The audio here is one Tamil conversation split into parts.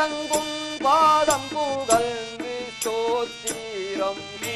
துலங்கும் பாதம் புகழ்ந்து சோத்திரம் நீ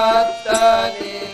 ったね。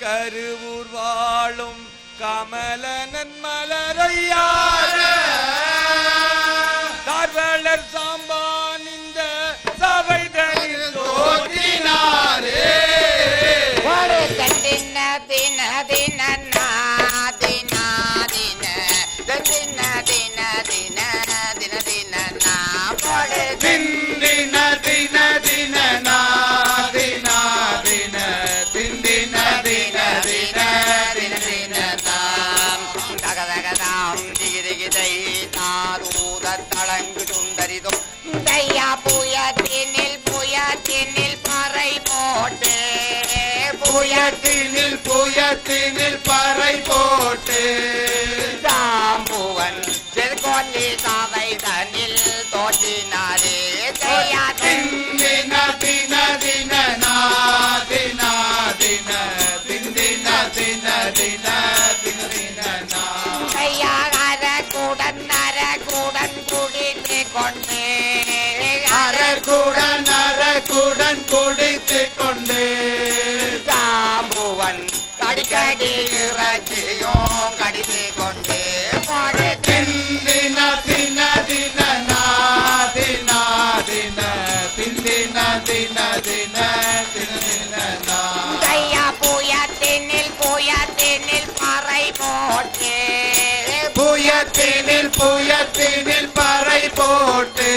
கருவூர் வாழும் கமலனன் மலரையார தார்வளர் சாம்பான் இந்த சபை தனில் தோற்றினாரே. நிலத்தினில் பறை போட்டு. தாம்புவன் செல்கொல்லி சாவை தனில் தோற்றினாரே தின தின கடி இறக்கியும் கடித்து கொண்டே போடு தின்தின தின தின தின தின தின்தின தின தின தின தையா பூய தின்னில் பூய தின்னில் பறை போட்டு பூயத்தினில் பூயத்தினில் பறை போட்டு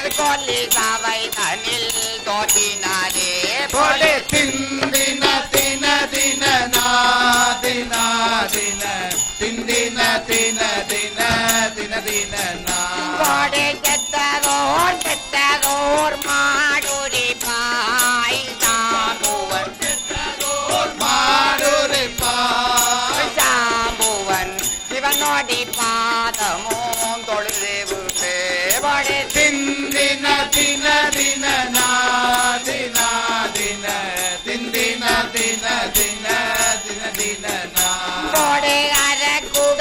சாம்புவன் செல்கொல்லி சபை தனில் தோற்றினாரே போடு திந்தின தின தின நாதி நாதின திந்தின தின தின தின தின. நா போடு செத்ததோர் செத்ததோர் மாடுரி பாய் சாம்புவன். மாடுரை பாய். சாம்புவன். சிவனோடி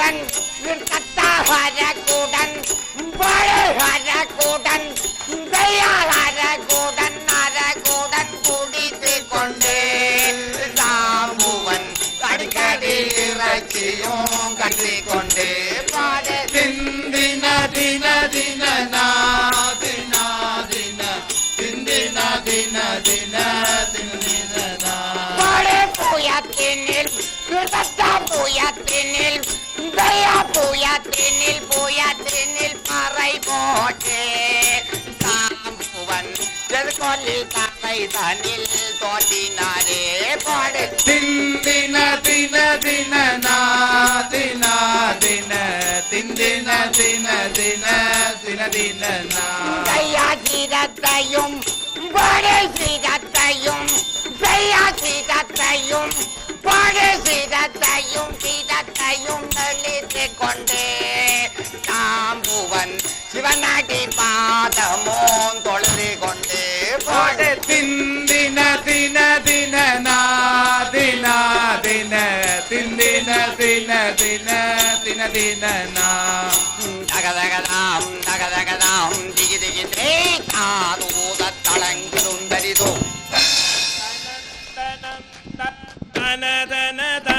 கூடன் கத்தா வர கூடன் வர கூடன் வர கூடன் அர கூடன் குடித்து கொண்டேன் சாம்புவன் அடிக்கடி இறக்கியும் கட்டி கொண்டே தின பூயா தென்னில் பூயா தென்னில் பறை போட்டு சாம்புவன் கொல்லி தலை தனில் தோட்டினாரே பாடு. தின தின தின நா தின தின தின தின தின தின தின நா. கையா சீரத்தையும் பெயர் சீதத்தையும் பாடு சீதத்தையும் சீதத்தையும் நெளித்து கொண்டு. தாம்புவன் சிவநாட்டி பாதமோ தொழுது கொண்டு. பாடு திந்தின தின தின நாதின தின திந்தின தின தின தின தின நா. தகதகதாம் தகதகதாம் திகி திகி தே காதூத தளங்க ಧನ ಧನ ಧ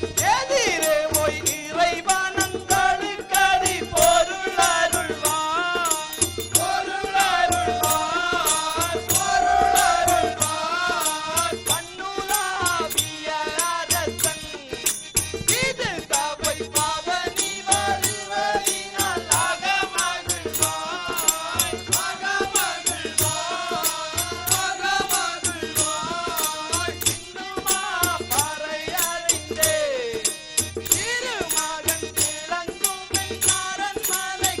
Yeah.